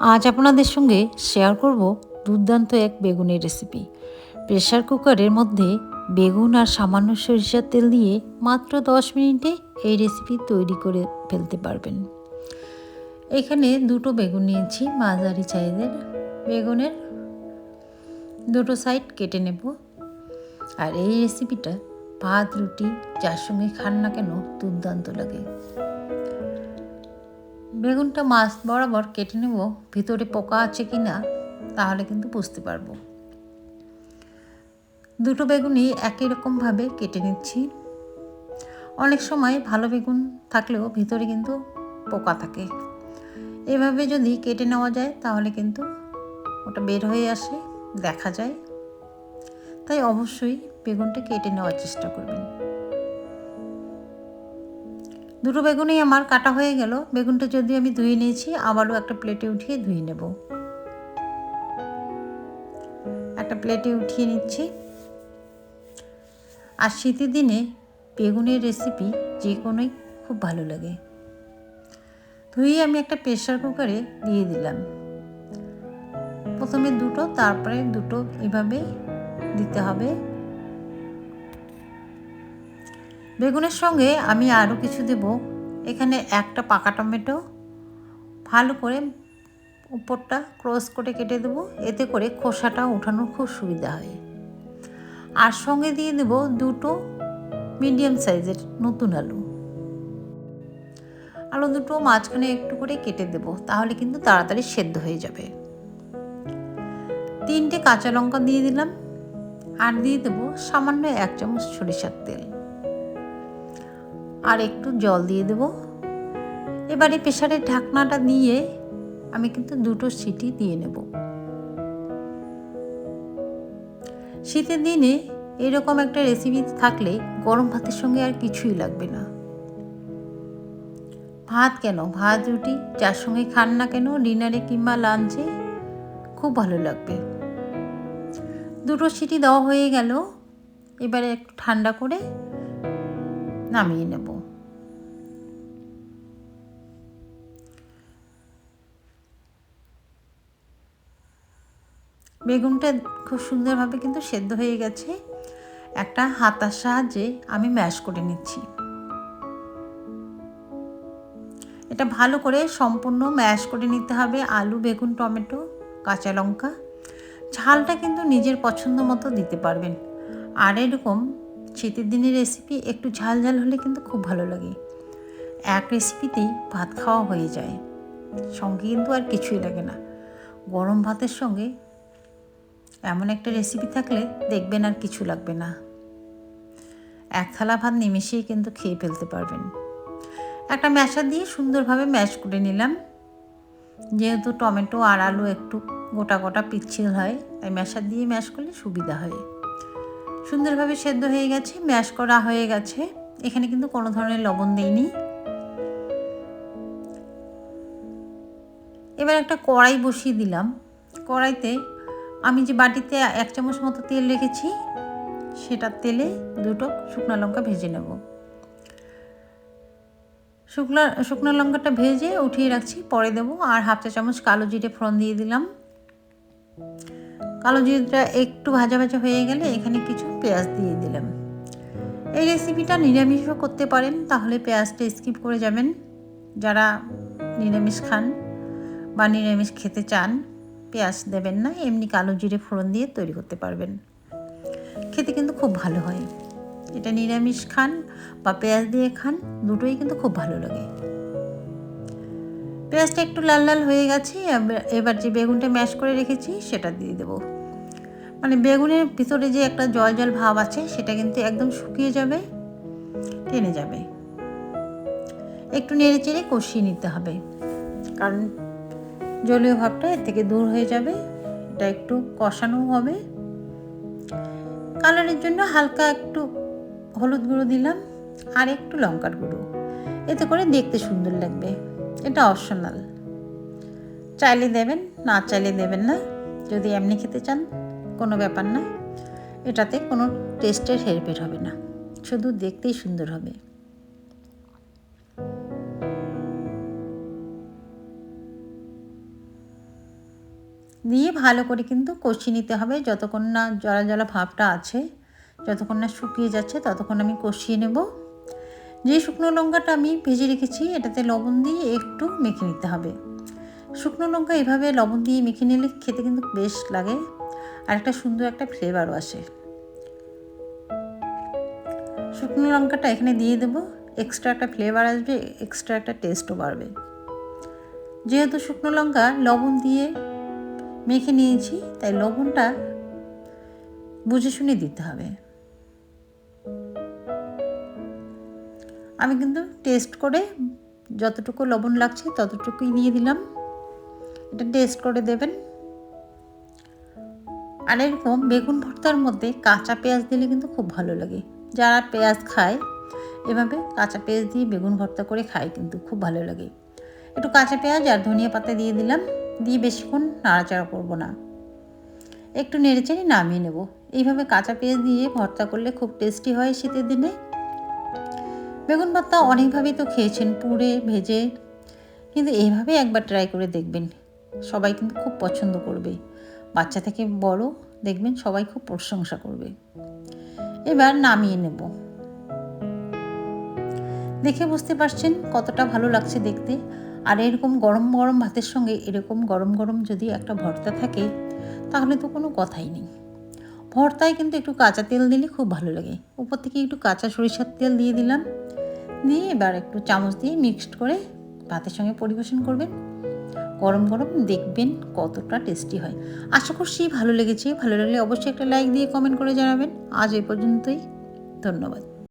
আজ আপনাদের সঙ্গে শেয়ার করব দুর্দান্ত এক বেগুনের রেসিপি প্রেশার কুকারের মধ্যে বেগুন আর সামান্য সরিষার তেল দিয়ে মাত্র দশ মিনিটে এই রেসিপি তৈরি করে ফেলতে পারবেন। এখানে দুটো বেগুন নিয়েছি, মাঝারি সাইজের বেগুনের। দুটো সাইড কেটে নেব। আর এই রেসিপিটা ভাত, রুটি, যার সঙ্গে খান না কেন দুর্দান্ত লাগে। বেগুনটা মাছ বরাবর কেটে নেব, ভিতরে পোকা আছে কি না, তাহলে কিন্তু বুঝতে পারব। দুটো বেগুনই একই রকমভাবে কেটে নিচ্ছি। অনেক সময় ভালো বেগুন থাকলেও ভিতরে কিন্তু পোকা থাকে। এভাবে যদি কেটে নেওয়া যায়, তাহলে কিন্তু ওটা বের হয়ে আসে, দেখা যায়। তাই অবশ্যই বেগুনটা কেটে নেওয়ার চেষ্টা করবেন। দুটো বেগুনই আমার কাটা হয়ে গেল। বেগুনটা যদি আমি ধুয়ে নিয়েছি, আবারও একটা প্লেটে উঠিয়ে ধুয়ে নেব। একটা প্লেটে উঠিয়ে নিচ্ছি। আর শীতের দিনে বেগুনের রেসিপি যে কোনোই খুব ভালো লাগে। ধুয়ে আমি একটা প্রেশার কুকারে দিয়ে দিলাম। প্রথমে দুটো, তারপরে দুটো এভাবে দিতে হবে। বেগুনের সঙ্গে আমি আরও কিছু দেব। এখানে একটা পাকা টমেটো, ভালো করে উপরটা ক্রস করে কেটে দেবো। এতে করে খোসাটা ওঠানোর খুব সুবিধা হয়। আর সঙ্গে দিয়ে দেব দুটো মিডিয়াম সাইজের নতুন আলু। আলু দুটো মাঝখানে একটু করে কেটে দেব, তাহলে কিন্তু তাড়াতাড়ি সেদ্ধ হয়ে যাবে। তিনটে কাঁচা লঙ্কা দিয়ে দিলাম। আর দিয়ে দেবো সামান্য এক চামচ সরিষার তেল। আর একটু জল দিয়ে দেব। এবারে প্রেশারের ঢাকনাটা দিয়ে আমি কিন্তু দুটো সিটি দিয়ে নেব। শীতের দিনে এরকম একটা রেসিপি থাকলে গরম ভাতের সঙ্গে আর কিছুই লাগবে না। ভাত কেন? ভাত, রুটি, যার সঙ্গে খান না কেন, ডিনারে কিংবা লাঞ্চে খুব ভালো লাগবে। দুটো সিটি দেওয়া হয়ে গেল। এবারে একটু ঠান্ডা করে নামিয়ে নেব। বেগুনটা খুব সুন্দরভাবে কিন্তু সেদ্ধ হয়ে গেছে। একটা হাতার সাহায্যে আমি ম্যাশ করে নিচ্ছি। এটা ভালো করে সম্পূর্ণ ম্যাশ করে নিতে হবে আলু, বেগুন, টমেটো, কাঁচা লঙ্কা। ঝালটা কিন্তু নিজের পছন্দ মতো দিতে পারবেন। আর এরকম শীতের দিনের রেসিপি একটু ঝাল ঝাল হলে কিন্তু খুব ভালো লাগে। এক রেসিপিতেই ভাত খাওয়া হয়ে যায়। সঙ্গে কিন্তু আর কিছুই লাগে না। গরম ভাতের সঙ্গে এমন একটা রেসিপি থাকলে দেখবেন আর কিছু লাগবে না। এক থালা ভাত নিমেষেই কিন্তু খেয়ে ফেলতে পারবেন। একটা ম্যাশা দিয়ে সুন্দরভাবে ম্যাশ করে নিলাম। যেহেতু টমেটো আর আলু একটু গোটা গোটা পিচ্ছিল হয়, তাই ম্যাশার দিয়ে ম্যাশ করলে সুবিধা হয়। সুন্দরভাবে সেদ্ধ হয়ে গেছে, ম্যাশ করা হয়ে গেছে। এখানে কিন্তু কোনো ধরনের লবণ দিইনি। এবার একটা কড়াই বসিয়ে দিলাম। কড়াইতে আমি যে বাটিতে এক চামচ মতো তেল রেখেছি সেটার তেলে দুটো শুকনো লঙ্কা ভেজে নেব। শুকনো শুকনো লঙ্কাটা ভেজে উঠিয়ে রাখছি, পরে দেবো আর হাফ চা চামচ কালো জিরে ফোড়ন দিয়ে দিলাম। কালো জিরেটা একটু ভাজা ভাজা হয়ে গেলে এখানে কিছু পেঁয়াজ দিয়ে দিলাম। এই রেসিপিটা নিরামিষও করতে পারেন, তাহলে পেঁয়াজটা স্কিপ করে যাবেন। যারা নিরামিষ খান বা নিরামিষ খেতে চান পেঁয়াজ দেবেন না, এমনি কালো জিরে ফোড়ন দিয়ে তৈরি করতে পারবেন। খেতে কিন্তু খুব ভালো হয়। এটা নিরামিষ খান বা পেঁয়াজ দিয়ে খান, দুটোই কিন্তু খুব ভালো লাগে। পেঁয়াজটা একটু লাল লাল হয়ে গেছে, এবার যে বেগুনটা ম্যাশ করে রেখেছি সেটা দিয়ে দেবো। মানে বেগুনের ভিতরে যে একটা জল জল ভাব আছে, সেটা কিন্তু একদম শুকিয়ে যাবে, টেনে যাবে। একটু নেড়ে চেড়ে কষিয়ে নিতে হবে। কারণ জলীয় ভাবটা এর থেকে দূর হয়ে যাবে। এটা একটু কষানো হবে। কালারের জন্য হালকা একটু হলুদ গুঁড়ো দিলাম আর একটু লঙ্কার গুঁড়ো। এতে করে দেখতে সুন্দর লাগবে। এটা অপশনাল। চাইলে দেবেন, না চাইলে দেবেন না। যদি এমনি খেতে চান, কোনো ব্যাপার না। এটাতে কোনো টেস্টের হেরফের হবে না। শুধু দেখতেই সুন্দর হবে। দিয়ে ভালো করে কিন্তু কষিয়ে নিতে হবে। যতক্ষণ না জলা জলা ভাবটা আছে, যতক্ষণ না শুকিয়ে যাচ্ছে, ততক্ষণ আমি কষিয়ে নেব। যে শুকনো লঙ্কাটা আমি ভেজে রেখেছি, এটাতে লবণ দিয়ে একটু মেখে নিতে হবে। শুকনো লঙ্কা এভাবে লবণ দিয়ে মেখে নিলে খেতে কিন্তু বেশ লাগে, আর একটা সুন্দর একটা ফ্লেভারও আসে। শুকনো লঙ্কাটা এখানে দিয়ে দেবো এক্সট্রা একটা ফ্লেভার আসবে এক্সট্রা একটা টেস্টও বাড়বে। যেহেতু শুকনো লঙ্কা লবণ দিয়ে মেখে নিয়েছি, তাই লবণটা বুঝে শুনে দিতে হবে। আমি কিন্তু টেস্ট করে যতটুকু লবণ লাগছে ততটুকুই দিয়ে দিলাম। এটা টেস্ট করে দেবেন। আর এরকম বেগুন ভর্তার মধ্যে কাঁচা পেঁয়াজ দিলে কিন্তু খুব ভালো লাগে। যারা পেঁয়াজ খায়, এভাবে কাঁচা পেঁয়াজ দিয়ে বেগুন ভর্তা করে খায় কিন্তু খুব ভালো লাগে। একটু কাঁচা পেঁয়াজ আর ধনিয়া পাতা দিয়ে দিলাম। দিয়ে বেশিক্ষণ নাড়াচাড়া করব না। একটু নেড়েচেড়ে নামিয়ে নেব। এইভাবে কাঁচা পেঁয়াজ দিয়ে ভর্তা করলে খুব টেস্টি হয় শীতের দিনে। বেগুন ভর্তা অনেকভাবেই তো খেয়েছেন, পুড়ে, ভেজে। কিন্তু এইভাবে একবার ট্রাই করে দেখবেন। সবাই কিন্তু খুব পছন্দ করবে। বাচ্চা থেকে বড়, দেখবেন সবাই খুব প্রশংসা করবে। এবার নামিয়ে নেব। দেখে বুঝতে পারছেন কতটা ভালো লাগছে দেখতে। আর এরকম গরম গরম ভাতের সঙ্গে এরকম গরম গরম যদি একটা ভর্তা থাকে, তাহলে তো কোনো কথাই নেই। ভর্তায় কিন্তু একটু কাঁচা তেল দিলে খুব ভালো লাগে। উপর থেকে একটু কাঁচা সরিষার তেল দিয়ে দিলাম। দিয়ে এবার একটু চামচ দিয়ে মিক্সড করে ভাতের সঙ্গে পরিবেশন করবেন। গরম গরম দেখবেন কতটা টেস্টি হয়। আশা করছি ভালো লেগেছে। ভালো লাগলে অবশ্যই একটা লাইক দিয়ে কমেন্ট করে জানাবেন। আজ এই পর্যন্তই। ধন্যবাদ।